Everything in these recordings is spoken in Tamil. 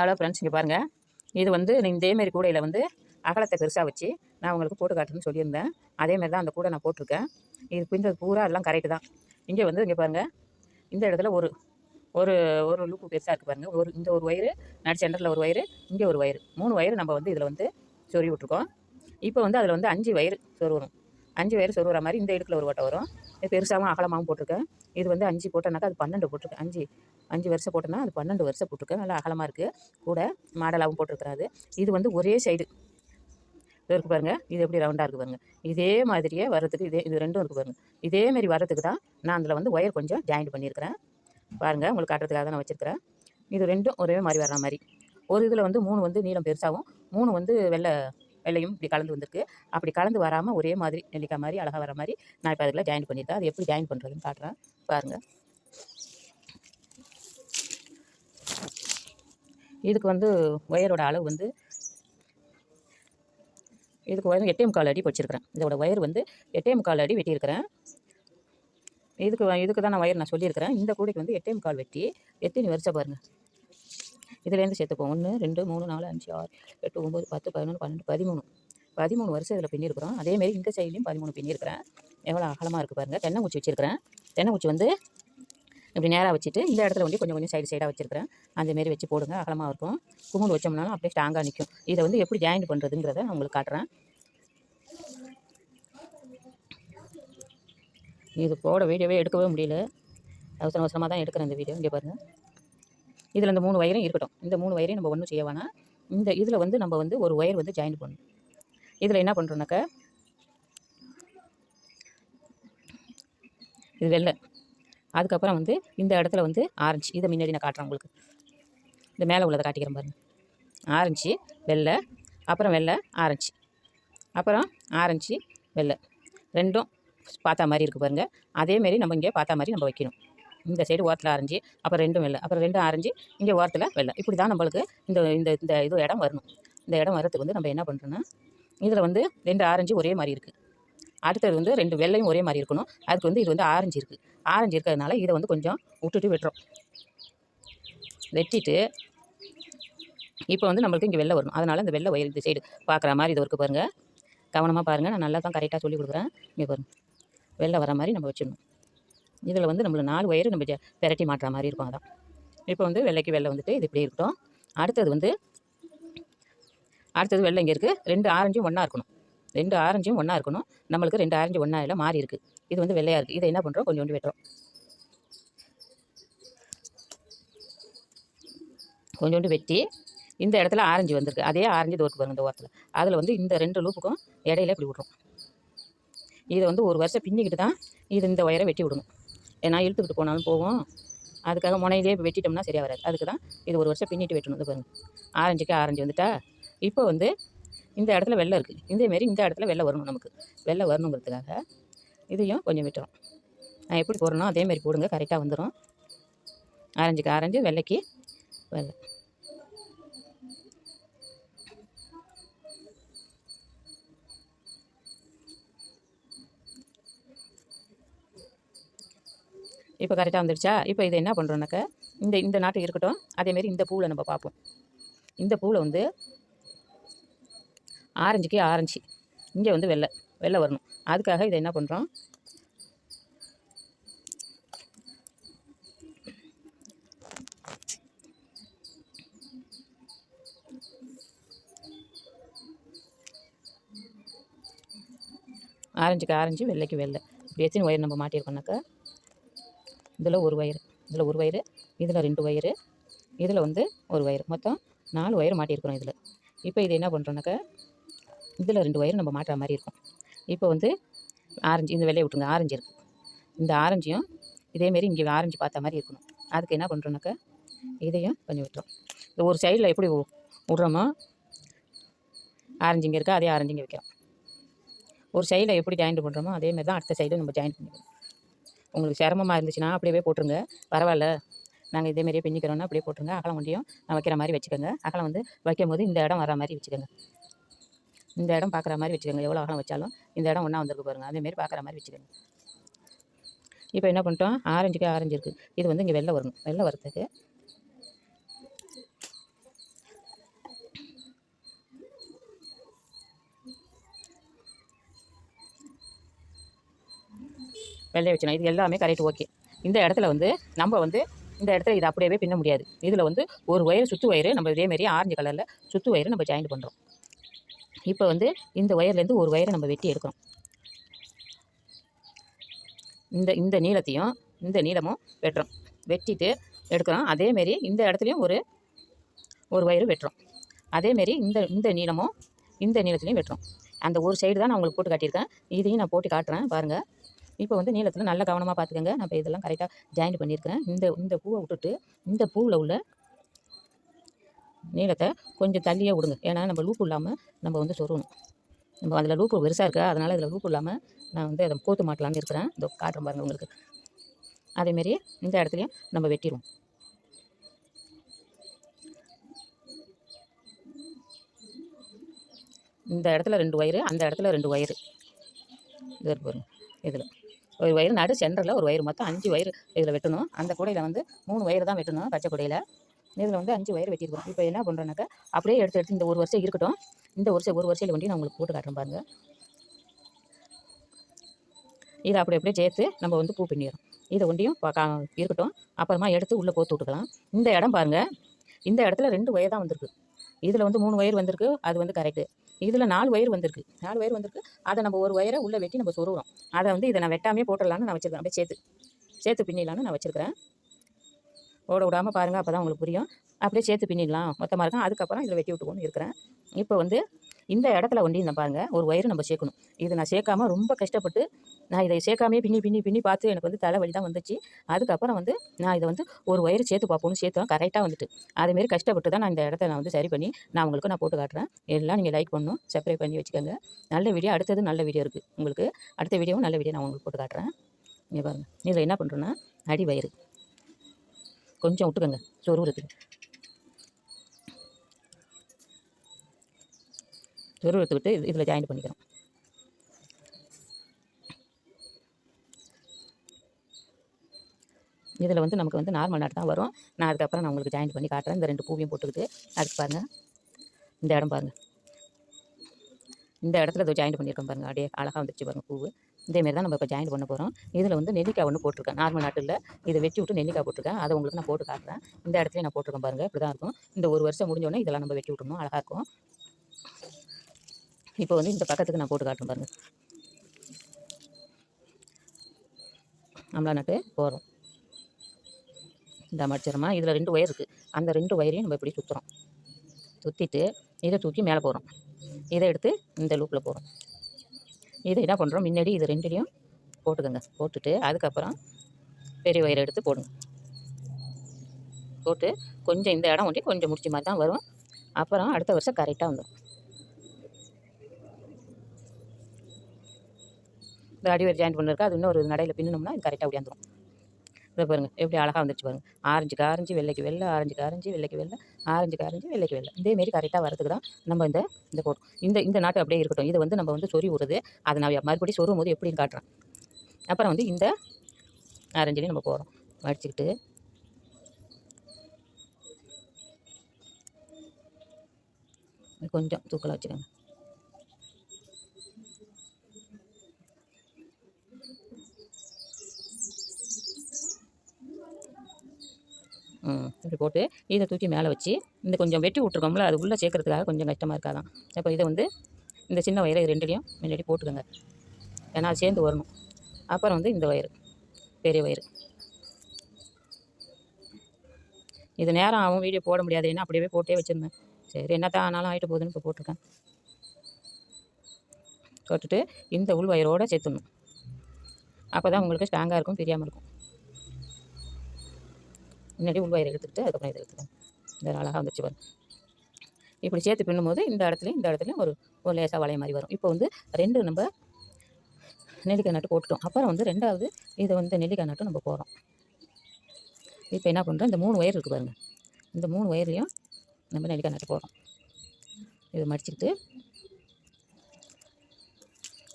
ஹலோ ஃப்ரெண்ட்ஸ் இங்கே பாருங்கள் இது வந்து நான் இதேமாரி கூடையில் வந்து அகலத்தை பெருசாக வச்சு நான் உங்களுக்கு போட்டு காட்டுறேன்னு சொல்லியிருந்தேன். அதேமாரி தான் அந்த கூடை நான் போட்டிருக்கேன். இது பிஞ்சது பூரா எல்லாம் கரெக்டு தான். இங்கே வந்து இங்கே பாருங்கள் இந்த இடத்துல ஒரு ஒரு ஒரு லூப்பு பெருசாக இருக்குது பாருங்கள் ஒரு இந்த ஒரு ஒயரு நடு சென்டரில் ஒரு ஒயரு இங்கே ஒரு ஒயரு மூணு ஒயரு நம்ம வந்து இதில் வந்து சொருவி விட்ருக்கோம் இப்போ வந்து அதில் வந்து அஞ்சு வயிறு சொருவரும் அஞ்சு வயிறு சொருகிற மாதிரி இந்த இடுக்கில் ஒரு ஓட்டை வரும். இது பெருசாகவும் அகலமாகவும் போட்டிருக்கேன். இது வந்து அஞ்சு போட்டோன்னாக்கா அது பன்னெண்டு போட்டிருக்கேன் அஞ்சு அஞ்சு வருஷம் போட்டோன்னா அது பன்னெண்டு வருஷம் போட்டிருக்கேன் நல்லா அகலமாக இருக்குது கூட மாடலாகவும் போட்டிருக்கிறாரு. இது வந்து ஒரே சைடு. இது இருக்குது பாருங்கள் இது எப்படி ரவுண்டாக இருக்குது பாருங்க. இதே மாதிரியே வரதுக்கு இதே இது ரெண்டும் இருக்குது பாருங்க. இதேமாரி வர்றதுக்கு தான் நான் அதில் வந்து ஒயர் கொஞ்சம் ஜாயிண்ட் பண்ணியிருக்கிறேன். பாருங்கள் உங்களுக்கு காட்டுறதுக்காக தான் நான் வச்சுருக்கிறேன். இது ரெண்டும் ஒரே மாதிரி வர்ற மாதிரி. ஒரு இதில் வந்து மூணு வந்து நீளம் பெருசாகவும் மூணு வந்து வெள்ளை வெள்ளையும் இப்படி கலந்து வந்திருக்கு. அப்படி கலந்து வராமல் ஒரே மாதிரி நெல்லிக்காய் மாதிரி அழகாக வர மாதிரி நான் இப்போ அதில் ஜாயின் பண்ணியிருக்கேன் அது எப்படி ஜாயின் பண்ணுறதுன்னு காட்டுறேன். பாருங்கள் இதுக்கு வந்து ஒயரோட அளவு வந்து இதுக்கு ஒயர் எட்டே முக்கால் அடி படிச்சிருக்கிறேன் இதோட ஒயர் வந்து எட்டே முக்கால் அடி வெட்டியிருக்கிறேன். இதுக்கு வ- இதுக்கு தான் நான் ஒயர் நான் சொல்லியிருக்கிறேன். இந்த கூடைக்கு வந்து எட்டே முக்கால் வெட்டி எத்தனை வருஷம் பாருங்கள் இதுலேருந்து சேர்த்துப்போம் ஒன்று ரெண்டு மூணு நாலு அஞ்சு ஆறு எட்டு ஒம்பது பத்து பதினொன்று பன்னெண்டு பதிமூணு. பதிமூணு வருஷம் இதில் பின்னிருக்கிறோம். அதேமாரி இந்த சைட்லேயும் பதிமூணு பின்னிருக்கிறேன். எவ்வளோ அகலமாக இருக்குது பாருங்கள் தென்னங்குச்சி வச்சுருக்கிறேன். தென்னங்குச்சி வந்து இப்படி நேராக வச்சுட்டு இந்த இடத்துல வந்து கொஞ்சம் கொஞ்சம் சைடு சைடாக வச்சுருக்கிறேன். அந்தமாரி வச்சு போடுங்க. அகலமாக இருக்கும். குமுள் வச்சோம்னாலும் அப்படியே ஸ்ட்ராங்காக நிற்கும் இதை வந்து எப்படி ஜாயின் பண்ணுறதுங்கிறத நான் உங்களுக்கு காட்டுறேன். இது போட வீடியோவே எடுக்கவே முடியல. அவசர அவசரமாக தான் எடுக்கிறேன் இந்த வீடியோ இங்கே பாருங்கள் இதில் இந்த மூணு வயரும் இருக்கட்டும். இந்த மூணு வயரையும் நம்ம ஒன்றும் செய்ய வேணாம். இந்த இதில் வந்து நம்ம வந்து ஒரு ஒயர் வந்து ஜாயின் பண்ணணும். இதில் என்ன பண்ணுறோன்னாக்கா இது வெள்ளை. அதுக்கப்புறம் வந்து இந்த இடத்துல வந்து ஆரஞ்சு இதை முன்னாடி நான் காட்டுறேன் உங்களுக்கு. இந்த மேலே உள்ளதை காட்டிக்கிறேன் பாருங்கள் ஆரஞ்சு வெள்ளை. அப்புறம் வெள்ளை ஆரஞ்சு அப்புறம் ஆரஞ்சு வெள்ளை. ரெண்டும் பார்த்தா மாதிரி இருக்குது பாருங்கள் அதேமாரி நம்ம இங்கே பார்த்தா மாதிரி நம்ம வைக்கணும். இந்த சைடு ஓரத்தில் ஆரஞ்சு அப்புறம் ரெண்டும் வெள்ளை அப்புறம் ரெண்டும் ஆரஞ்சு இங்கே ஓரத்தில் வெள்ளை. இப்படி தான் நம்மளுக்கு இந்த இந்த இந்த இது இடம் வரணும். இந்த இடம் வரத்துக்கு வந்து நம்ம என்ன பண்ணுறோன்னா இதில் வந்து ரெண்டு ஆரஞ்சு ஒரே மாதிரி இருக்குது அடுத்தது வந்து ரெண்டு வெள்ளையும் ஒரே மாதிரி இருக்கணும். அதுக்கு வந்து இது வந்து ஆரஞ்சு இருக்குது ஆரஞ்சு இருக்கிறதுனால இதை வந்து கொஞ்சம் விட்டுட்டு விட்டுறோம். வெட்டிட்டு இப்போ வந்து நம்மளுக்கு இங்கே வெள்ளை வரணும். அதனால் இந்த வெள்ளை வயிறு இந்த சைடு பார்க்குற மாதிரி இது இருக்குது பாருங்கள் கவனமாக பாருங்கள் நான் நல்லா தான் கரெக்டாக சொல்லி கொடுக்குறேன். இங்கே வரும் வெள்ளை வர மாதிரி நம்ம வச்சிடணும். இதில் வந்து நம்மளை நாலு ஒயரு நம்ம பெரட்டி மாட்டுற மாதிரி இருக்கும் அதான். இப்போ வந்து வெள்ளைக்கு வெள்ளை வந்துட்டு இது இப்படி இருக்கட்டும். அடுத்தது வந்து அடுத்தது வெள்ளை இங்கே இருக்குது ரெண்டு ஆரஞ்சும் ஒன்றா இருக்கணும். ரெண்டு ஆரஞ்சும் ஒன்றா இருக்கணும். நம்மளுக்கு ரெண்டு ஆரஞ்சு ஒன்றா இல்லை மாறி இருக்குது இது வந்து வெள்ளையாக இருக்குது இதை என்ன பண்ணுறோம் கொஞ்சோண்டு வெட்டுறோம். கொஞ்சோண்டு வெட்டி இந்த இடத்துல ஆரஞ்சு வந்திருக்கு. அதே ஆரஞ்சு தோற்கு பாருங்க இந்த ஓரத்தில். அதில் வந்து இந்த ரெண்டு லூப்புக்கும் இடையில இப்படி விட்றோம். இதை வந்து ஒரு வருஷம் பின்னிக்கிட்டு தான் இது இந்த ஒயரை வெட்டி விடணும். ஏன்னா இழுத்துக்கிட்டு போனாலும் போகும். அதுக்காக முனையிலே வெட்டிட்டோம்னா சரியாக வராது. அதுக்கு தான் இது ஒரு வருஷம் பின்னிட்டு வெட்டணும். இது பாருங்கள் ஆரஞ்சுக்கு ஆரஞ்சு வந்துட்டா. இப்போ வந்து இந்த இடத்துல வெள்ளை இருக்குது இதேமாரி இந்த இடத்துல வெள்ளை வரணும் நமக்கு. வெள்ளை வரணுங்கிறதுக்காக இதையும் கொஞ்சம் விட்டுரும் நான் எப்படி போடணும்? அதேமாரி போடுங்க. கரெக்டாக வந்துடும் ஆரஞ்சுக்கு ஆரஞ்சு வெள்ளைக்கு வெள்ளை. இப்போ கரெக்டாக வந்துடுச்சா? இப்போ இதை என்ன பண்ணுறோன்னாக்கா இந்த இந்த நாட்டு இருக்கட்டும். அதேமாரி இந்த பூவில் நம்ம பார்ப்போம். இந்த பூவில் வந்து ஆரஞ்சுக்கு ஆரஞ்சு இங்கே வந்து வெள்ளை. வெள்ளை வரணும். அதுக்காக இதை என்ன பண்ணுறோம் ஆரஞ்சுக்கு ஆரஞ்சு வெள்ளைக்கு வெள்ளை. இப்படி எத்தனை ஒயர் நம்ம மாட்டியிருக்கோம்னாக்கா இதில் ஒரு ஒயரு இதில் ஒரு ஒயரு இதில் ரெண்டு ஒயரு இதில் வந்து ஒரு வயர் மொத்தம் நாலு வயர் மாட்டியிருக்கிறோம் இதில். இப்போ இது என்ன பண்ணுறோன்னாக்கா இதில் ரெண்டு வயர் நம்ம மாட்டுற மாதிரி இருக்கும். இப்போ வந்து ஆரஞ்சு இந்த வெள்ளையை விட்டுருங்க ஆரஞ்சு இருக்குது இந்த ஆரஞ்சையும் இதேமாரி இங்கே ஆரஞ்சு பார்த்த மாதிரி இருக்கணும். அதுக்கு என்ன பண்ணுறோன்னாக்கா இதையும் கொஞ்சம் விட்டுரும். இது ஒரு சைடில் எப்படி விட்றோமோ ஆரஞ்சு இங்கே இருக்கா அதே ஆரஞ்சு இங்கே வைக்கிறோம். ஒரு சைடில் எப்படி ஜாயிண்ட் பண்ணுறோமோ அதேமாரி தான் அடுத்த சைடும் நம்ம ஜாயின் பண்ணிக்கணும். உங்களுக்கு சிரமமாக இருந்துச்சுன்னா அப்படியே போட்டுருங்க. பரவாயில்ல நாங்கள் இதே மாதிரியே பிஞ்சிக்கிறோன்னா அப்படியே போட்டுருங்க. அகலம் வண்டியும் நான் வைக்கிற மாதிரி வச்சுக்கோங்க. அகலம் வந்து வைக்கும் போது இந்த இடம் வர மாதிரி வச்சுக்கோங்க. இந்த இடம் பார்க்குற மாதிரி வச்சுக்கோங்க. எவ்வளோ அகலம் வச்சாலும் இந்த இடம் ஒன்றா வந்திருக்கு பாருங்க. அதேமாரி பார்க்குற மாதிரி வச்சுக்கோங்க. இப்போ என்ன பண்ணிட்டோம்? ஆரஞ்சுக்கு ஆரஞ்சு இருக்குது இது வந்து இங்கே வெள்ளை வரணும். வெள்ளை வரத்துக்கு வெள்ளை வச்சணும் இது எல்லாமே கரெக்ட் ஓகே இந்த இடத்துல வந்து நம்ம வந்து இந்த இடத்துல இது அப்படியே பின்ன முடியாது. இதில் வந்து ஒரு ஒயர் சுற்று ஒயர் நம்ம இதேமாரி ஆரஞ்சு கலரில் சுற்று ஒயர் நம்ம ஜாயின் பண்ணுறோம் இப்போ வந்து இந்த ஒயர்லேருந்து ஒரு ஒயரை நம்ம வெட்டி எடுக்கிறோம். இந்த இந்த நீளத்தையும் இந்த நீளமும் வெட்டுறோம். வெட்டிட்டு எடுக்கிறோம். அதேமாரி இந்த இடத்துலையும் ஒரு ஒரு ஒயரு வெட்டுறோம். அதேமாரி இந்த இந்த நீளமும் இந்த நீளத்துலையும் வெட்டுறோம். அந்த ஒரு சைடு தான் நான் உங்களுக்கு போட்டு காட்டியிருக்கேன். இதையும் நான் போட்டு காட்டுறேன். பாருங்கள் இப்போ வந்து நீளத்தில் நல்ல கவனமாக பார்த்துக்கங்க நம்ம இதெல்லாம் கரெக்டாக ஜாயின் பண்ணியிருக்கிறேன் இந்த இந்த பூவை விட்டுட்டு இந்த பூவில் உள்ள நீளத்தை கொஞ்சம் தள்ளியே விடுங்க. ஏன்னா நம்ம லூப்பு இல்லாமல் நம்ம வந்து சொருணும் நம்ம அதில் லூப்பு பெருசாக இருக்கா. அதனால் இதில் லூப்பு இல்லாமல் நான் வந்து அதை கோத்து மாட்டலான்னு இருக்கிறேன். இதோ காட்டுறேன் பாருங்கள் உங்களுக்கு. அதேமாரி இந்த இடத்துலையும் நம்ம வெட்டிடுவோம். இந்த இடத்துல ரெண்டு ஒயரு அந்த இடத்துல ரெண்டு ஒயரு இது பாருங்க. இதில். ஒரு வயிறு நடு சென்டரில் ஒரு வயிறு மொத்தம் அஞ்சு வயிறு இதில் வெட்டணும். அந்த கூடையில் வந்து மூணு வயிறு தான் வெட்டணும் பச்சை கூடையில். இதில் வந்து அஞ்சு வயிறு வெட்டியிருக்கோம் இப்போ என்ன பண்ணுறோன்னாக்கா அப்படியே எடுத்து எடுத்து இந்த ஒரு வருஷம் இருக்கட்டும். இந்த வருஷம் ஒரு வருஷத்தில் வண்டி நான் உங்களுக்கு போட்டு காட்டுறேன் பாருங்கள் இதை அப்படி அப்படியே சேர்த்து நம்ம வந்து பூ பின்னிடுறோம். இதை ஒண்டியும் கா- இருக்கட்டும். அப்புறமா எடுத்து உள்ளே போத்து விட்டுக்கலாம். இந்த இடம் பாருங்கள் இந்த இடத்துல ரெண்டு ஒயர் தான் வந்திருக்கு. இதில் வந்து மூணு ஒயர் வந்திருக்கு. அது வந்து கரெக்டு இதில் நாலு ஒயர் வந்திருக்கு. நாலு ஒயர் வந்திருக்கு. அதை நம்ம ஒரு ஒயரை உள்ளே வெட்டி நம்ம சொருகிறோம் அதை வந்து இதை நான் வெட்டாமே போட்டுடலான்னு நான் வச்சுருக்கேன் அப்படியே சேர்த்து. சேர்த்து பின்னிடலான்னு நான் வச்சுருக்கிறேன். ஓட விடாமல் பாருங்கள் அப்போ தான் உங்களுக்கு புரியும். அப்படியே சேர்த்து பின்னிடலாம். மொத்தமாக இருக்கும். அதுக்கப்புறம் இதில் வெட்டி விட்டுக்கோன்னு இருக்கிறேன். இப்போ வந்து இந்த இடத்துல ஒண்டி இந்த பாருங்கள் ஒரு ஒயர் நம்ம சேர்க்கணும். இது நான் சேர்க்காம ரொம்ப கஷ்டப்பட்டு நான் இதை சேர்க்காமே பின்னி பின்னி பின்னி பார்த்து எனக்கு வந்து தலைவலி தான் வந்துச்சு. அதுக்கப்புறம் வந்து நான் இதை வந்து ஒரு ஒயர் சேர்த்து பார்ப்போம்னு சேர்த்தோம். கரெக்டாக வந்துட்டு. அதேமாரி கஷ்டப்பட்டு தான் நான் இந்த இடத்த நான் வந்து சரி பண்ணி நான் உங்களுக்கு நான் போட்டு காட்டுறேன். எல்லாம் நீங்கள் லைக் பண்ணணும் சப்ஸ்கிரைப் பண்ணி வச்சுக்கோங்க. நல்ல வீடியோ அடுத்தது நல்ல வீடியோ இருக்குது உங்களுக்கு அடுத்த வீடியோவும் நல்ல வீடியோ நான் உங்களுக்கு போட்டு காட்டுறேன். இங்கே பாருங்கள் இதில் என்ன பண்ணுறோன்னா அடி வயிறு. கொஞ்சம் விட்டுக்கோங்க. சொருவுறதுக்கு விட்டு இதில் ஜாயின் பண்ணிக்கிறோம். இதில் வந்து நமக்கு வந்து நார்மல் நாட்டு தான் வரும். நான் அதுக்கப்புறம் நான் உங்களுக்கு ஜாயின் பண்ணி காட்டுறேன். இந்த ரெண்டு பூவையும் போட்டுக்கிட்டு அதுக்கு பாருங்கள் இந்த இடம் பாருங்கள் இந்த இடத்துல இதை ஜாயின் பண்ணியிருக்கோம் பாருங்கள் அப்படியே அழகாக வந்துருச்சு பாருங்கள் பூவு. இதேமாரி தான் நம்ம இப்போ ஜாயின் பண்ண போகிறோம் இதில் வந்து நெல்லிக்காய் ஒன்று போட்டிருக்கேன். நார்மல் நாட்டில் இதை வச்சு விட்டு நெல்லிக்காய் போட்டிருக்கேன். அதை உங்களுக்கு நான் போட்டு காட்டுறேன். இந்த இடத்துல நான் போட்டிருக்கேன் பாருங்கள் இப்படி தான் இருக்கும். இந்த ஒரு வருஷம் முடிஞ்சோடனே இதெல்லாம் நம்ம வெட்டி விட்டுணும் அழகாக இருக்கும். இப்போ வந்து இந்த பக்கத்துக்கு நான் போட்டு காட்டுறேன் பாருங்கள் நம்மளா நட்டு போகிறோம் இந்த மடிச்சிடமா இதில் ரெண்டு ஒயர் இருக்குது அந்த ரெண்டு ஒயரையும் நம்ம இப்படி சுற்றுறோம் சுற்றிட்டு இதை தூக்கி மேலே போகிறோம் இதை எடுத்து இந்த லூப்பில் போகிறோம் இதை என்ன பண்ணுறோம் முன்னாடி இது ரெண்டுலேயும் போட்டுக்கோங்க. போட்டுட்டு அதுக்கப்புறம் பெரிய ஒயரை எடுத்து போடுங்க. போட்டு கொஞ்சம் இந்த இடம் ஒட்டி கொஞ்சம் முடிச்ச மாதிரி தான் வரும். அப்புறம் அடுத்த வருஷம் கரெக்டாக வந்துடும் இந்த அடி ஜாயின் பண்ணிருக்கா அது இன்னொரு நடையில் பின்னணும்னா இது கரெக்டாக ஓடியாந்துரும் இதை பாருங்கள் எப்படி அழகாக வந்துருச்சு பாருங்கள் ஆரஞ்சுக்கு ஆரஞ்சு வெள்ளைக்கு வெள்ளை ஆரஞ்சுக்கு ஆரஞ்சு வெள்ளைக்கு வெள்ளை ஆரஞ்சுக்கு ஆரஞ்சு வெள்ளைக்கு வெள்ளை. இதேமாரி கரெக்டாக வரதுக்கு தான் நம்ம இந்த இந்த போட்டோம். இந்த இந்த நாட்டு அப்படியே இருக்கட்டும். இது வந்து நம்ம வந்து சொறி விடுறது அதை நான் மறுபடியும் சொருகும் போது எப்படின்னு காட்டுறேன். அப்புறம் வந்து இந்த ஆரஞ்சுலேயும் நம்ம போகிறோம் வடிச்சுக்கிட்டு. கொஞ்சம் தூக்கலாக வச்சுக்கோங்க. இப்படி போட்டு இதை தூக்கி மேலே வச்சு இந்த கொஞ்சம் வெட்டி விட்ருக்கோம்ல அது உள்ளே சேர்க்கறதுக்காக கொஞ்சம் கஷ்டமாக இருக்காதான். அப்போ இதை வந்து இந்த சின்ன வயரை ரெண்டுலேயும் முன்னாடி போட்டுக்கோங்க. ஏன்னா அது சேர்ந்து வரணும். அப்புறம் வந்து இந்த வயிறு பெரிய வயிறு. இது நேரம் ஆகும் வீடியோ போட முடியாது. ஏன்னா அப்படியே போட்டே வச்சுருந்தேன். சரி என்னத்தான் ஆனாலும் ஆகிட்டு போகுதுன்னு இப்போ போட்டிருக்கேன். போட்டுட்டு இந்த உள் வயிறோடு சேர்த்துணும் அப்போ தான் உங்களுக்கு ஸ்ட்ராங்காக இருக்கும் பிரியாமல் இருக்கும். முன்னாடி உள் வயிறு எடுத்துக்கிட்டு அதுக்கப்புறம் இதை எடுத்துக்கோங்க இந்த அழகாக வந்துச்சு வரும் இப்படி சேர்த்து பின்னும்போது இந்த இடத்துலையும் இந்த இடத்துலையும் ஒரு ஒரு லேசாக வளைய மாதிரி வரும். இப்போ வந்து ரெண்டு நம்ம நெல்லிக்காய் நட்டு போட்டுட்டோம். அப்புறம் வந்து ரெண்டாவது இதை வந்து நெல்லிக்காய் நட்டு நம்ம போகிறோம் இப்போ என்ன பண்ணுறோம் இந்த மூணு ஒயர் இருக்குது பாருங்கள் இந்த மூணு ஒயர்லையும் நம்ம நெல்லிக்காய் நட்டு போகிறோம் இதை மடிச்சுக்கிட்டு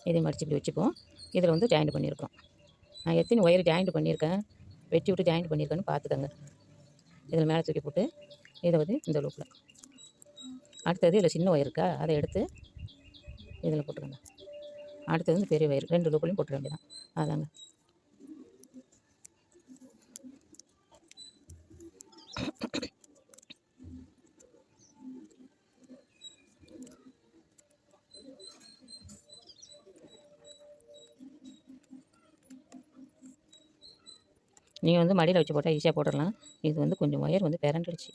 இதை மடிச்சு இப்படி வச்சுப்போம். இதில் வந்து ஜாயிண்ட் பண்ணியிருக்கோம் நான் எத்தனை ஒயர் ஜாயிண்ட் பண்ணியிருக்கேன்? வெட்டி விட்டு ஜாயிண்ட் பண்ணியிருக்கேன்னு பார்த்துக்கங்க. இதில் மேலே தூக்கி போட்டு இதை வந்து இந்த லூப்பில் அடுத்தது இதில் சின்ன ஒயர் இருக்கா? அதை எடுத்து இதில் போட்டுருங்க. அடுத்தது வந்து பெரிய ஒயர் ரெண்டு லூப்லையும் போட்டுற வேண்டியதான் அதாங்க. நீங்கள் வந்து மடியில் வச்சு போட்டால் ஈஸியாக போட்டுடலாம். இது வந்து கொஞ்சம் ஒயர் வந்து பிறண்டுடுச்சு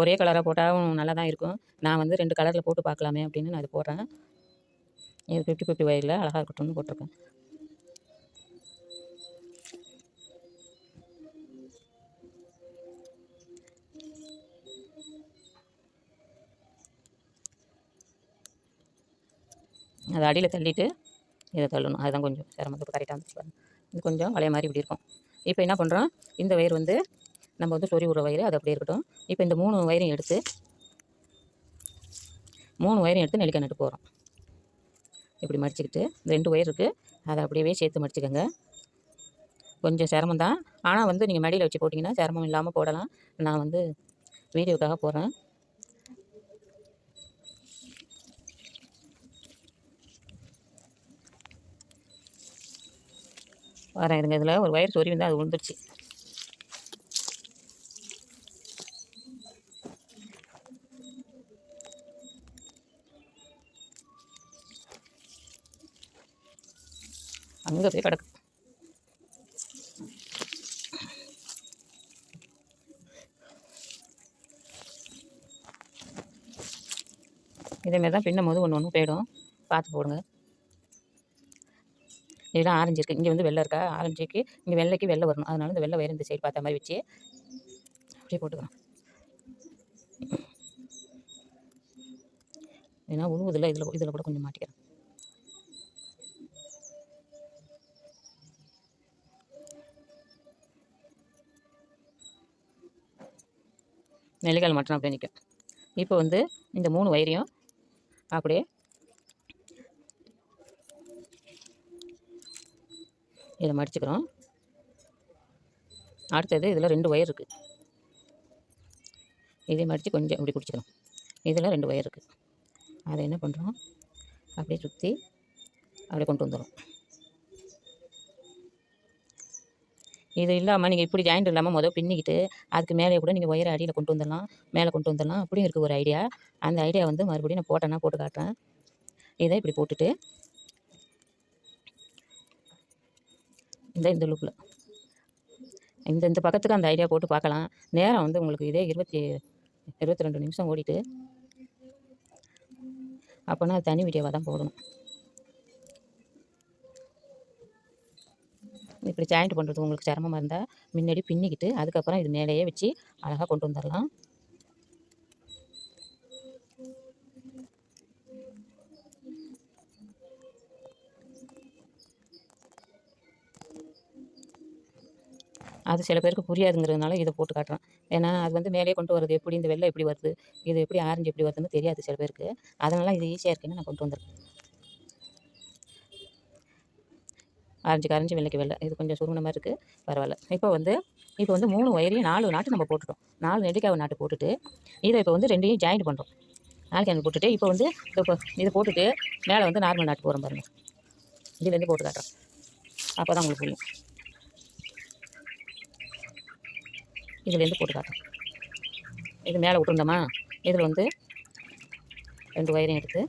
ஒரே கலராக போட்டாலும் நல்லா தான் இருக்கும். நான் வந்து ரெண்டு கலரில் போட்டு பார்க்கலாமே அப்படின்னு நான் இது போடுறேன். இது ஃபிஃப்டி ஃபிஃப்டி ஒயரில் அழகாக இருக்கட்டும்னு போட்டிருக்கேன். அதை அடியில் தள்ளிட்டு இதை தள்ளணும். அதுதான் கொஞ்சம் சிரமத்துக்கு கரெக்டாக வந்துச்சு பாருங்கள் இது கொஞ்சம் வளைய மாதிரி இப்படி இருக்கும். இப்போ என்ன பண்ணுறோம் இந்த வயிறு வந்து நம்ம வந்து சொறி விடுற வயிறு அது அப்படியே இருக்கட்டும். இப்போ இந்த மூணு வயிறையும் எடுத்து மூணு வயரையும் எடுத்து நெல்லிக்காய் நட்டு போகிறோம் இப்படி மடிச்சுக்கிட்டு இந்த ரெண்டு ஒயர் இருக்குது அதை அப்படியே சேர்த்து மடிச்சுக்கோங்க. கொஞ்சம் சிரமம் தான் ஆனால் வந்து நீங்கள் மடியில் வச்சு போட்டிங்கன்னா சிரமம் இல்லாமல் போடலாம். நான் வந்து வீடியோக்காக போகிறேன் வரேன் இருங்க இதில் ஒரு வயர் சொறி வந்து அது விழுந்துருச்சு அங்கே போய் கிடக்கு இதேமாரி தான் பின்னும் போது ஒன்று ஒன்று போயிடும். பார்த்து போடுங்க. இதெல்லாம் ஆரஞ்சு இருக்குது இங்கே வந்து வெள்ளை இருக்கா? ஆரஞ்சுக்கு. இங்கே வெள்ளைக்கு வெள்ளை வரணும். அதனால இந்த வெள்ளை வயிறு இந்த சைடு பார்த்த மாதிரி வச்சு அப்படியே போட்டுக்கலாம். ஏன்னா உழுவுதில்ல இதில் இதில் கூட கொஞ்சம் மாட்டிக்கிறேன். நெல்லிக்காய் மட்டும் அப்படியே நிற்கும் இப்போ வந்து இந்த மூணு வயிறையும் அப்படியே இதை மடிச்சுக்கிறோம். அடுத்தது இதில் ரெண்டு ஒயர் இருக்குது இதை மடித்து கொஞ்சம் இப்படி குடிச்சிக்கிறோம் இதில் ரெண்டு ஒயர் இருக்குது அதை என்ன பண்ணுறோம் அப்படியே சுற்றி அப்படியே கொண்டு வந்துடும் இது இல்லாமல் நீங்கள் இப்படி ஜாயிண்ட் இல்லாமல் மொதல் பின்னிக்கிட்டு அதுக்கு மேலே கூட நீங்கள் ஒயரை அடியில் கொண்டு வந்துடலாம் மேலே கொண்டு வந்துடலாம். அப்படியும் இருக்குது ஒரு ஐடியா அந்த ஐடியா வந்து மறுபடியும் நான் போட்டேன்னா போட்டு காட்டுறேன். இதை இப்படி போட்டுட்டு இந்த இந்த லுக்கில் இந்த இந்த பக்கத்துக்கு அந்த ஐடியா போட்டு பார்க்கலாம். நேரம் வந்து உங்களுக்கு இதே இருபத்தி இருபத்தி ரெண்டு நிமிஷம் ஓடிட்டு. அப்போனா அது தனி வீடியோவாக தான் போடணும். இப்படி ஜாயிண்ட் பண்ணுறது உங்களுக்கு சிரமமாக இருந்தால் முன்னாடி பின்னிக்கிட்டு அதுக்கப்புறம் இது மேலேயே வச்சு அழகாக கொண்டு வந்துடலாம் அது சில பேருக்கு புரியாதுங்கிறதுனால இதை போட்டு காட்டுறேன். ஏன்னா அது வந்து மேலே கொண்டு வரது எப்படி இந்த வெள்ளை எப்படி வருது இது எப்படி ஆரஞ்சு எப்படி வருதுன்னு தெரியாது சில பேருக்கு. அதனால இது ஈஸியாக இருக்குன்னு நான் கொண்டு வந்திருக்கேன். ஆரஞ்சு கரைஞ்சி வெள்ளைக்கு வெள்ளை. இது கொஞ்சம் சுருங்கின மாதிரி இருக்குது பரவாயில்ல. இப்போ வந்து இப்போ வந்து மூணு வயரையும் நாலு நாட்டு நம்ம போட்டுட்டோம். நாலு நெல்லிக்காய் நாட்டு போட்டுட்டு இதை இப்போ வந்து ரெண்டையும் ஜாயிண்ட் பண்ணுறோம் நாளைக்கு அங்கே போட்டுட்டு இப்போ வந்து இப்போ இதை போட்டுட்டு மேலே வந்து நார்மல் நாட்டு போகிறோம் பாருங்கள் இதுலேருந்து போட்டு காட்டுறோம். அப்போ தான் உங்களுக்கு புரியும். இதுலேருந்து போட்டு காட்டுறோம் இது மேலே விட்டுருந்தோமா? இதில் வந்து ரெண்டு ஒயரையும் எடுத்து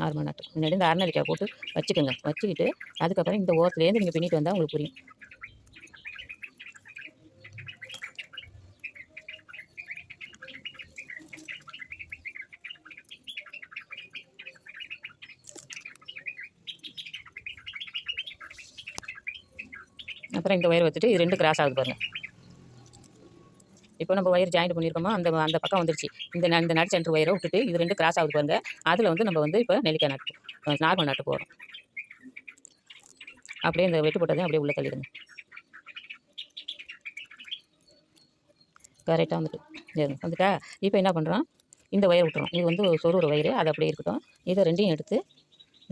நார்மல் நட்டு. முன்னாடி இந்த அரைநெல்லிக்காய் போட்டு வச்சுக்கோங்க. வச்சுக்கிட்டு அதுக்கப்புறம் இந்த ஓரத்துலேருந்து நீங்கள் பின்னிட்டு வந்தால் உங்களுக்கு புரியும். அப்புறம் இந்த ஒயர் வச்சுட்டு இது ரெண்டு கிராஸ் ஆகுது பாருங்கள் இப்போ நம்ம ஒயர் ஜாயிண்ட் பண்ணியிருக்கோமோ அந்த அந்த பக்கம் வந்துருச்சு. இந்த இந்த நட் சென்டர் ஒயரை விட்டுட்டு இது ரெண்டு கிராஸ் ஆகுது பாருங்க அதில் வந்து நம்ம வந்து இப்போ நெல்லிக்காய் நட்டு நார்மல் நட்டு போகிறோம் அப்படியே இந்த வெட்டு போட்டதையும் அப்படியே உள்ளே தள்ளிடுங்க. கரெக்டாக வந்துட்டு சரி, வந்துட்டா? இப்போ என்ன பண்ணுறோம் இந்த ஒயர் விட்டுறோம். இது வந்து சொருகிற ஒயரு அது அப்படியே இருக்கட்டும். இதை ரெண்டையும் எடுத்து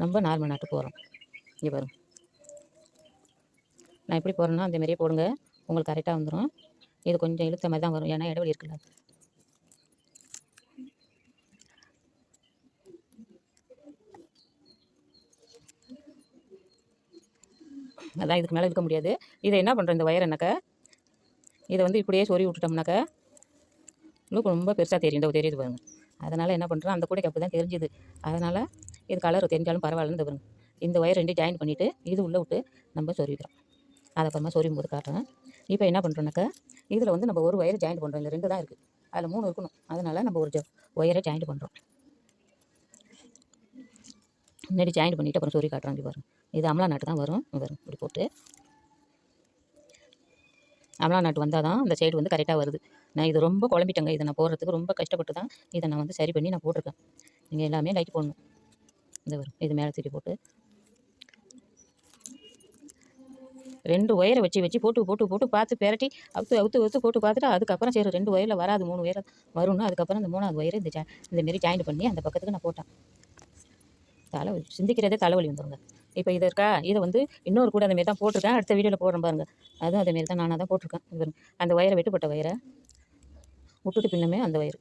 நம்ம நார்மல் நாட்டு போகிறோம் இங்கே பாருங்க. நான் எப்படி போகிறேன்னா அந்த மாதிரியே போடுங்க. உங்களுக்கு கரெக்டாக வந்துடும் இது கொஞ்சம் இழுத்த மாதிரி தான் வரும். ஏன்னா இடைவெளி இருக்குல்ல. அதான் இதுக்கு மேலே இருக்க முடியாது. இதை என்ன பண்ணுறோம் இந்த ஒயர் என்னக்கா? இதை வந்து இப்படியே சொறி விட்டுட்டோம்னாக்கா இன்னும் ரொம்ப பெருசாக தெரியும். இந்த தெரியுது பாருங்க. அதனால் என்ன பண்ணுறோம் அந்த கூடைக்கு அப்படி தான் தெரிஞ்சுது. அதனால் இது கலர் தெரிஞ்சாலும் பரவாயில்லன்னு இந்த பாருங்க. இந்த ஒயர் ரெண்டையும் ஜாயின் பண்ணிவிட்டு இது உள்ளே விட்டு நம்ம சொருவிக்கிறோம் அதை அப்புறமா சொருவும் போது காட்டுறேன். இப்போ என்ன பண்ணுறோன்னாக்கா இதில் வந்து நம்ம ஒரு ஒயர் ஜாயிண்ட் பண்ணுறோம் இந்த ரெண்டு தான் இருக்குது அதில் மூணு இருக்கணும். அதனால் நம்ம ஒரு ஒயரை ஜாயிண்ட் பண்ணுறோம் முன்னாடி ஜாயின் பண்ணிவிட்டு அப்புறம் சொருவி காட்டுறாங்க இப்படி வரும் இது அமலா நாட்டு தான் வரும். வரும் இப்படி போட்டு. அமலா நாட்டு வந்தால் தான் அந்த சைடு வந்து கரெக்டாக வருது. நான் இது ரொம்ப குழம்பிட்டேங்க. இதை நான் போடுறதுக்கு ரொம்ப கஷ்டப்பட்டு தான் இதை நான் வந்து சரி பண்ணி நான் போட்டிருக்கேன். நீங்கள் எல்லாமே லைட் போடணும். இந்த வரும் இது மேலே தூக்கி போட்டு ரெண்டு ஒயரை வச்சு வச்சு போட்டு போட்டு போட்டு பார்த்து பெரட்டி அவுத்து அவுத்து அவுத்து போட்டு பார்த்துட்டு அதுக்கப்புறம் சரி ரெண்டு ஒயரில் வராது மூணு ஒயர் வரும்னு அதுக்கப்புறம் இந்த மூணாவது ஒயரை இந்த ஜா இந்தமாரி ஜாயின் பண்ணி அந்த பக்கத்துக்கு நான் போட்டேன். தலைவலி சிந்திக்கிறதே தலைவலி வந்துருங்க. இப்போ இது இருக்கா? இதை வந்து இன்னொரு கூட அந்த மாரி தான் போட்டிருக்கேன். அடுத்த வீடியோவில் போடுறேன் பாருங்க. அதுவும் அதேமாரி தான் நானாக தான் போட்டிருக்கேன். அந்த ஒயரை வெட்டுப்பட்ட ஒயரை விட்டுட்டு பின்னமே அந்த ஒயர்.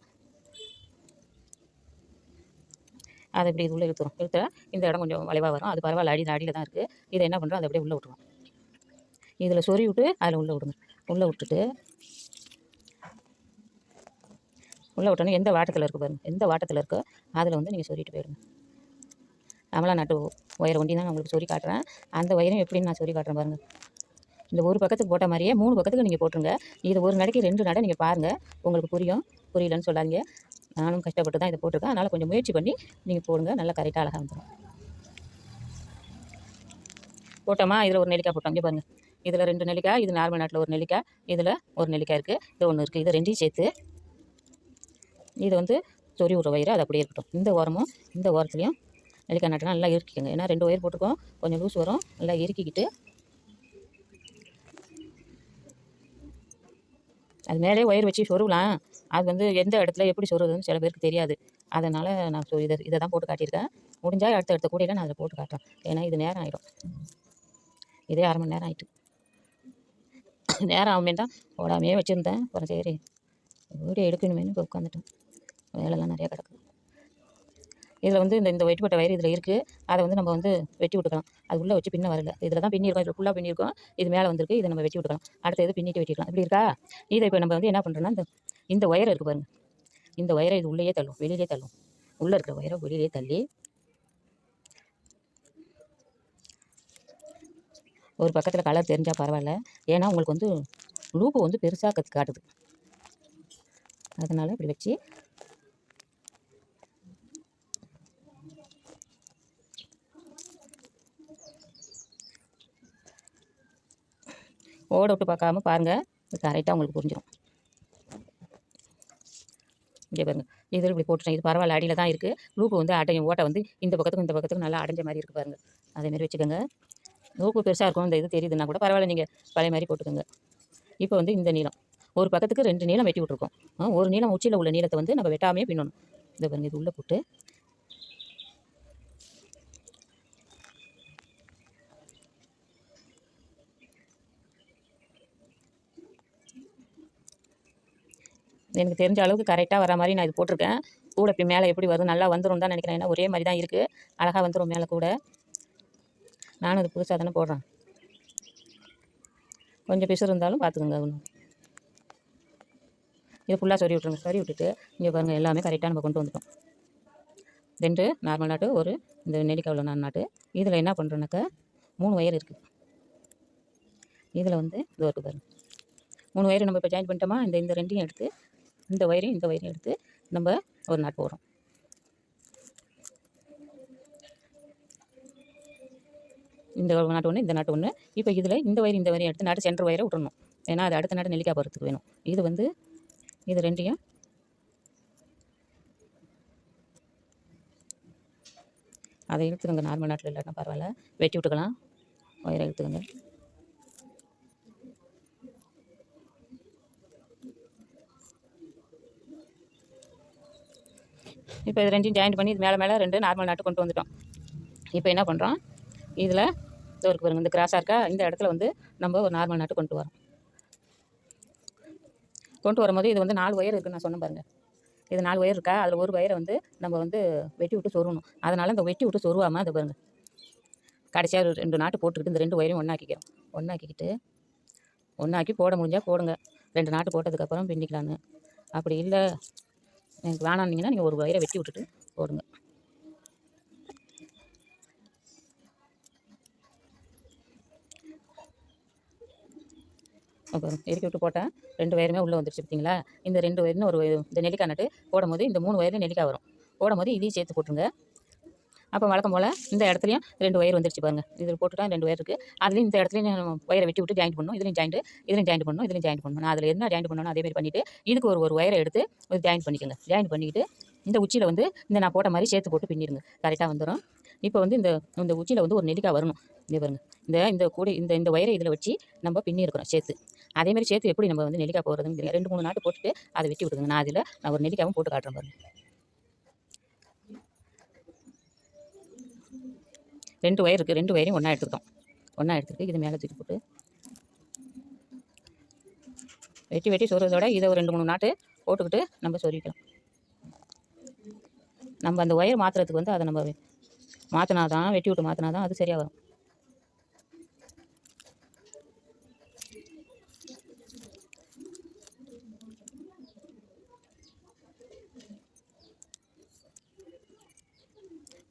அதை இப்படி இது உள்ளே இழுத்துரும். இழுத்துறா இந்த இடம் கொஞ்சம் வளைவாக வரும். அது பரவாயில்ல அடி அடியில் தான் இருக்குது இதை என்ன பண்ணுறோம் அதை அப்படியே உள்ளே விட்டுருவோம். இதில் சொறி விட்டு அதில் உள்ளே விடுங்க. உள்ளே விட்டுட்டு உள்ளே விட்டோன்னே எந்த வாட்டத்தில் இருக்குது பாருங்கள் எந்த வாட்டத்தில் இருக்கோ அதில் வந்து நீங்கள் சொறிட்டு போயிடுங்க. அமலா நட்டு ஒயர் ஒண்டி தான் நான் உங்களுக்கு சொல்லி காட்டுறேன். அந்த ஒயரையும் எப்படின்னு நான் சொல்லி காட்டுறேன் பாருங்கள் இந்த ஒரு பக்கத்துக்கு போட்ட மாதிரியே மூணு பக்கத்துக்கு நீங்கள் போட்டுருங்க. இது ஒரு நடைக்கு ரெண்டு நடை நீங்கள் பாருங்கள் உங்களுக்கு புரியும் புரியலன்னு சொல்லாதீங்க. நானும் கஷ்டப்பட்டு தான் இதை போட்டிருக்கேன். அதனால் கொஞ்சம் முயற்சி பண்ணி நீங்கள் போடுங்க. நல்லா கரெக்டாக அழகாக வந்துடும் போட்டோமா? இதில் ஒரு நெல்லிக்காய் போட்டோம். இங்கே பாருங்கள் இதில் ரெண்டு நெல்லிக்காய் இது நார்மல் நாட்டில் ஒரு நெல்லிக்காய் இதில் ஒரு நெல்லிக்காய் இருக்குது இது ஒன்று இருக்குது இது ரெண்டையும் சேர்த்து இது வந்து சொறி விட்ற வயிறு அது அப்படியே இருக்கட்டும். இந்த ஓரமும் இந்த ஓரத்துலையும் நெல்லிக்காய் நாட்டினா நல்லா இறுக்கிக்கோங்க. ஏன்னா ரெண்டு ஒயர் போட்டுக்கோம் கொஞ்சம் லூஸ் வரும். நல்லா இறுக்கிக்கிட்டு அது மேலே ஒயர் வச்சு சொருவலாம். அது வந்து எந்த இடத்துல எப்படி சொருகுதுன்னு சில பேருக்கு தெரியாது. அதனால் நான் சொ இதை இதை தான் போட்டு காட்டியிருக்கேன். முடிஞ்சால் அடுத்த அடுத்த கூடையில் நான் அதை போட்டு காட்டுறேன். ஏன்னா இது நேரம் ஆகிடும் இதே அரை மணி நேரம் ஆகிட்டு நேரம் ஆகுமே தான் போடாமையே வச்சுருந்தேன். அப்புறம் சரி வீடியோ எடுக்கணுமேனு இப்போ உட்காந்துட்டேன் வேலைலாம் நிறையா கிடக்கு. இதில் வந்து இந்த இந்த வெட்டுப்பட்ட வயிறு இதில் இருக்குது அதை வந்து நம்ம வந்து வெட்டி விட்டுக்கலாம். அது உள்ளே வச்சு பின்ன வரல. இதில் தான் பின்னிருக்கோம் இதில் ஃபுல்லாக பின்னிருக்கோம் இது மேலே வந்திருக்கு. இதை நம்ம வெட்டி விட்டுக்கலாம். அடுத்த இது பின்னிட்டு வெட்டிக்கலாம் இப்படி இருக்கா? இதை இப்போ நம்ம வந்து என்ன பண்ணுறோன்னா இந்த இந்த ஒயரை இருக்குது பாருங்கள் இந்த ஒயரை இது உள்ளேயே தள்ளும். வெளியிலே தள்ளும். உள்ளே இருக்கிற ஒயரை வெளியிலே தள்ளி ஒரு பக்கத்தில் கலர் தெரிஞ்சால் பரவாயில்ல. ஏன்னா உங்களுக்கு வந்து லூப்பு வந்து பெருசாக கற்று காட்டுது. அதனால் இப்படி வச்சு ஓட விட்டு பார்க்காம பாருங்கள் கரெக்டாக உங்களுக்கு புரிஞ்சிடும் இங்கே பாருங்க. இது இப்படி போட்டுட்டேன். இது பரவாயில்ல. அடியில் தான் இருக்குது லூப்பு வந்து அடையும் ஓட்டை வந்து இந்த பக்கத்துக்கும் இந்த பக்கத்துக்கும் நல்லா அடைஞ்ச மாதிரி இருக்குது பாருங்கள் அதேமாரி வச்சுக்கோங்க. நோக்கு பெருசாக இருக்கும். இந்த இது தெரியுதுன்னா கூட பரவாயில்ல. நீங்கள் பழைய மாதிரி போட்டுக்கோங்க. இப்போ வந்து இந்த நீளம். ஒரு பக்கத்துக்கு ரெண்டு நீளம் வெட்டி விட்ருக்கோம் ஒரு நீளம் உச்சியில் உள்ள நீளத்தை வந்து நம்ம வெட்டாமே பின்னணும். இதை பாருங்க இது உள்ளே போட்டு. எனக்கு தெரிஞ்ச அளவுக்கு கரெக்டாக வர மாதிரி நான் இது போட்டிருக்கேன். கூட இப்படி மேலே எப்படி வரும்? நல்லா வந்துடும் தான் நினைக்கிறேன். ஏன்னா ஒரே மாதிரி தான் இருக்குது அழகாக வந்துடும் மேலே கூட. நானும் அது புதுசாக தானே போடுறேன். கொஞ்சம் பிசு இருந்தாலும் பார்த்துக்கோங்க ஒன்று இது ஃபுல்லாக சொறி விட்ருங்க சொறி விட்டுட்டு இங்கே பாருங்கள் எல்லாமே கரெக்டாக நம்ம கொண்டு வந்துட்டோம். ரெண்டு நார்மல் நாட்டு ஒரு இந்த நெல்லிக்காவில் நான் நாட்டு. இதில் என்ன பண்ணுறோன்னாக்கா மூணு ஒயர் இருக்குது இதில் வந்து இது இருக்குது பாருங்க. மூணு ஒயர் நம்ம இப்போ ஜாயின் பண்ணிட்டோமா? இந்த இந்த ரெண்டையும் எடுத்து இந்த ஒயரையும் இந்த ஒயரையும் எடுத்து நம்ம ஒரு நாட் போடுறோம். இந்த நாட்டு ஒன்று இந்த நாட்டு ஒன்று இப்போ இதில் இந்த ஒயர் இந்த வயிறு எடுத்து நாட்டு சென்டர் ஒயரை விட்டுறணும். ஏன்னா அது அடுத்த நாட்டு நெல்லிக்காய் போகிறதுக்கு வேணும். இது வந்து இது ரெண்டையும் அதை இழுத்துக்கோங்க நார்மல் நாட்டில் இல்லைன்னா பரவாயில்ல. வெட்டி விட்டுக்கலாம். ஒயரை இழுத்துக்கோங்க இப்போ இது ரெண்டையும் ஜாயின் பண்ணி இது மேலே மேலே ரெண்டு நார்மல் நாட்டு கொண்டு வந்துட்டோம். இப்போ என்ன பண்ணுறோம் இதில் இது இருக்கு பாருங்க இந்த கிராஸாக இருக்கா? இந்த இடத்துல வந்து நம்ம ஒரு நார்மல் நாட்டு கொண்டு வரோம். கொண்டு வரும்போது இது வந்து நாலு ஒயர் இருக்குன்னு நான் சொன்னேன் பாருங்கள் இது நாலு ஒயர் இருக்கா? அதில் ஒரு ஒயரை வந்து நம்ம வந்து வெட்டி விட்டு சொருகணும். அதனால் இந்த வெட்டி விட்டு சொருவாமல் அதை பாருங்கள் கடைசியாக ஒரு ரெண்டு நாட்டு போட்டுக்கிட்டு இந்த ரெண்டு ஒயரையும் ஒன்றாக்கிக்கிறோம் ஒன்றாக்கிக்கிட்டு ஒன்றாக்கி போட முடிஞ்சால் போடுங்க. ரெண்டு நாட்டு போட்டதுக்கப்புறம் பின்னிக்கலான்னு அப்படி இல்லை எனக்கு வேணான்னீங்கன்னா நீங்கள் ஒரு வயரை வெட்டி விட்டுட்டு போடுங்க. இறக்கி விட்டு போட்டேன் ரெண்டு வயருமே உள்ளே வந்துருச்சு பார்த்தீங்களா இந்த ரெண்டு வயர்னு ஒரு இந்த நெல்லிக்காய் நட்டு போடும்போது இந்த மூணு வயரில் நெல்லிக்காய் வரும். போடும்போது இதையும் சேர்த்து போட்டுருங்க. அப்போ வழக்கம் போல் இந்த இடத்துலையும் ரெண்டு ஒயர் வந்துருச்சு பாருங்க. இதில் போட்டுட்டா ரெண்டு ஒயர் இருக்குது அதுலேயும் இந்த இடத்துலையும் ஒயரை வெட்டி விட்டு ஜாயின் பண்ணணும். இதுலையும் ஜாயிண்ட் இதுலையும் ஜாயின் பண்ணணும். இதுலையும் ஜாயின் பண்ணணும். நான் அதில் என்ன ஜாயின் பண்ணணும் அதே மாதிரி பண்ணிவிட்டு இதுக்கு ஒரு ஒரு ஒயரை எடுத்து ஒரு ஜாயின் பண்ணிக்கோங்க. ஜாயின் பண்ணிக்கிட்டு இந்த உச்சியில் வந்து இந்த நான் போட்ட மாதிரி சேர்த்து போட்டு பின்னிடுங்க. கரெக்டாக வந்துடும் இப்போ வந்து இந்த இந்த உச்சியில் வந்து ஒரு நெல்லிக்காய் வரணும். இங்கே பாருங்க. இந்த இந்த கூடை இந்த இந்த ஒயரை இதில் வச்சு நம்ம பின்னி இருக்கிறோம் சேர்த்து. அதேமாதிரி சேர்த்து எப்படி நம்ம வந்து நெல்லிக்காய் போடுறதுன்னு ரெண்டு மூணு நாட்டு போட்டுட்டு அதை வெட்டி விடுங்க நான் அதில் நான் ஒரு நெல்லிக்காவும் போட்டு காட்டுறேன் பாருங்க. ரெண்டு ஒயர் இருக்குது ரெண்டு ஒயரையும் ஒன்றா எடுத்துக்கிட்டோம். ஒன்றா எடுத்துக்கிட்டு இது மேலே தூக்கி போட்டு வெட்டி வெட்டி சொல்கிறதோட இதை ஒரு ரெண்டு மூணு நாட்டு போட்டுக்கிட்டு நம்ம சொல்லிக்கலாம் நம்ம அந்த ஒயர் மாற்றுறதுக்கு வந்து அதை நம்ம மாற்றினா தான் வெட்டி விட்டு மாற்றினா தான் அது சரியாக வரும்.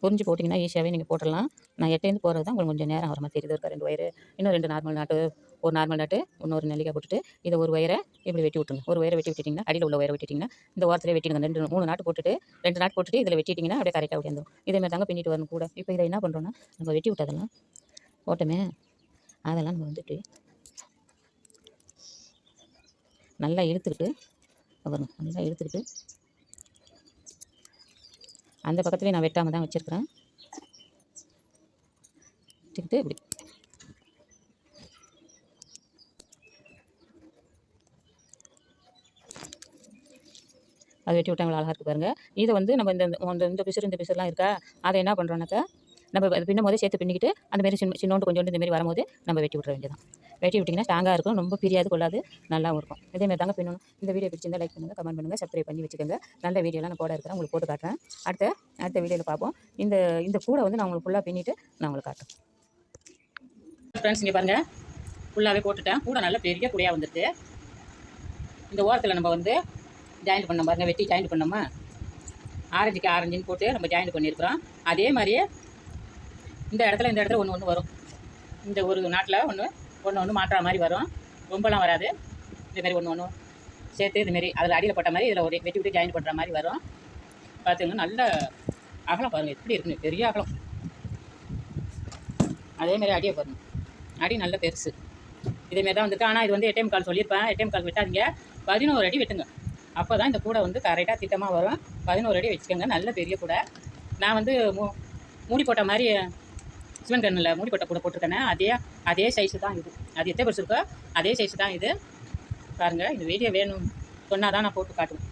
புரிஞ்சு போட்டிங்கன்னா ஈஸியாகவே நீங்கள் போட்டுடலாம். நான் எட்டேருந்து போகிறது தான் உங்களுக்கு கொஞ்சம் நேரம் வர மாதிரி தெரியுது. இருக்கா ரெண்டு ஒயரு இன்னும் ரெண்டு நார்மல் நாட்டு ஒரு நார்மல் நாட்டு இன்னொரு நெல்லிக்காய் போட்டுட்டு இதை ஒரு ஒயரை இப்படி வெட்டி விட்டுருங்க. ஒரு ஒயரை வெட்டி விட்டுட்டிங்கன்னா அடியில் உள்ள ஒயரை வெட்டிட்டிங்கன்னா இந்த ஓரத்தில் வெட்டிடுங்க. ரெண்டு மூணு நாட்டு போட்டுட்டு ரெண்டு நாட்டு போட்டுட்டு இதில் வெட்டிட்டிங்கன்னா அப்படியே கரெக்டாக வந்துடும் இதே மாதிரி தாங்க பின்னிட்டு வரணும் கூட. இப்போ இதை என்ன பண்ணுறோன்னா நம்ம வெட்டி விட்டதெல்லாம் போட்டோமே அதெல்லாம் நம்ம வந்துட்டு நல்லா இழுத்துக்கிட்டு பாருங்க நல்லா இழுத்துக்கிட்டு அந்த பக்கத்துலேயும் நான் வெட்டாமல் தான் வச்சுருக்கிறேன். வச்சுக்கிட்டு இப்படி. அது வெட்டி விட்டாங்களா அழகாக இருக்குது பாருங்கள் இதை வந்து நம்ம இந்த இந்த இந்த பிசுறு இந்த பிசுறுலாம் இருக்கா? அதை என்ன பண்ணுறோன்னாக்கா நம்ம பின்னும் போதே சேர்த்து பின்னிக்கிட்டு அந்த மாதிரி சின்ன சின்னோண்டு கொஞ்சோண்டு இந்தமாரி வரும்போது நம்ம வெட்டி விட்ற வேண்டியதான் வெட்டி விட்டிங்கன்னா ஸ்ட்ராங்காக இருக்கும் ரொம்ப பிரியாது கொள்ளாது நல்லாவும் இருக்கும். இதே மாதிரி தாங்க பின்னணும். இந்த வீடியோ பிடிச்சிருந்தா லைக் பண்ணுங்கள் கமெண்ட் பண்ணுங்கள் சப்ஸ்கிரைப் பண்ணி வச்சுக்கோங்க. நல்ல வீடியோலாம் நான் போட இருக்கிறேன் உங்களுக்கு போட்டு காட்டுறேன். அடுத்த அடுத்த வீடியோவில் பார்ப்போம். இந்த இந்த கூடை வந்து நான் உங்களுக்கு ஃபுல்லாக பின்னிட்டு நான் உங்களுக்கு காட்டுறேன். ஃப்ரெண்ட்ஸ் இங்கே பாருங்கள் ஃபுல்லாகவே போட்டுட்டேன். கூட நல்ல பெரிய குடையாக வந்துடுது இந்த ஓரத்தில் நம்ம வந்து ஜாயிண்ட் பண்ணோம் பாருங்கள் வெட்டி ஜாயிண்ட் பண்ணோமா? ஆரஞ்சுக்கு ஆரஞ்சுன்னு போட்டு நம்ம ஜாயிண்ட் பண்ணியிருக்கிறோம். அதே மாதிரியே இந்த இடத்துல இந்த இடத்துல ஒன்று ஒன்று வரும். இந்த ஒரு நாட்டில் ஒன்று ஒன்று ஒன்று மாற்றுற மாதிரி வரும். ரொம்பலாம் வராது. இதுமாரி மாதிரி ஒன்று ஒன்று சேர்த்து இதுமாரி அதில் அடியில் போட்ட மாதிரி இதில் ஒரு வெட்டி விட்டு ஜாயின் பண்ணுற மாதிரி வரும். பார்த்துங்க நல்ல அகலம் பாருங்கள் எப்படி இருக்குன்னு. பெரிய அகலம். அதேமாரி அடியை பாருங்கள் அடி நல்ல பெருசு. இதேமாரி தான் வந்துருக்கு. ஆனால் இது வந்து ஏடிஎம் கால் சொல்லியிருப்பேன். ஏடிஎம் கால் வெட்டாதீங்க. பதினோரு அடி வெட்டுங்க. அப்போ தான் இந்த கூடை வந்து கரெக்டாக திட்டமாக வரும். பதினோரு அடி வச்சுக்கோங்க. நல்ல பெரிய கூடை. நான் வந்து மூ மூடி போட்ட மாதிரி சிவன் கண்ணில் மூடி போட்ட கூடை போட்டிருக்கேன். அதே அதே சைஸு தான் இது. அது எத்தனை பெருசு இருக்கோ அதே சைஸு தான் இது. பாருங்கள் இந்த வீடியோ வேணும். சொன்னால் தான் நான் போட்டு காட்டுவேன்.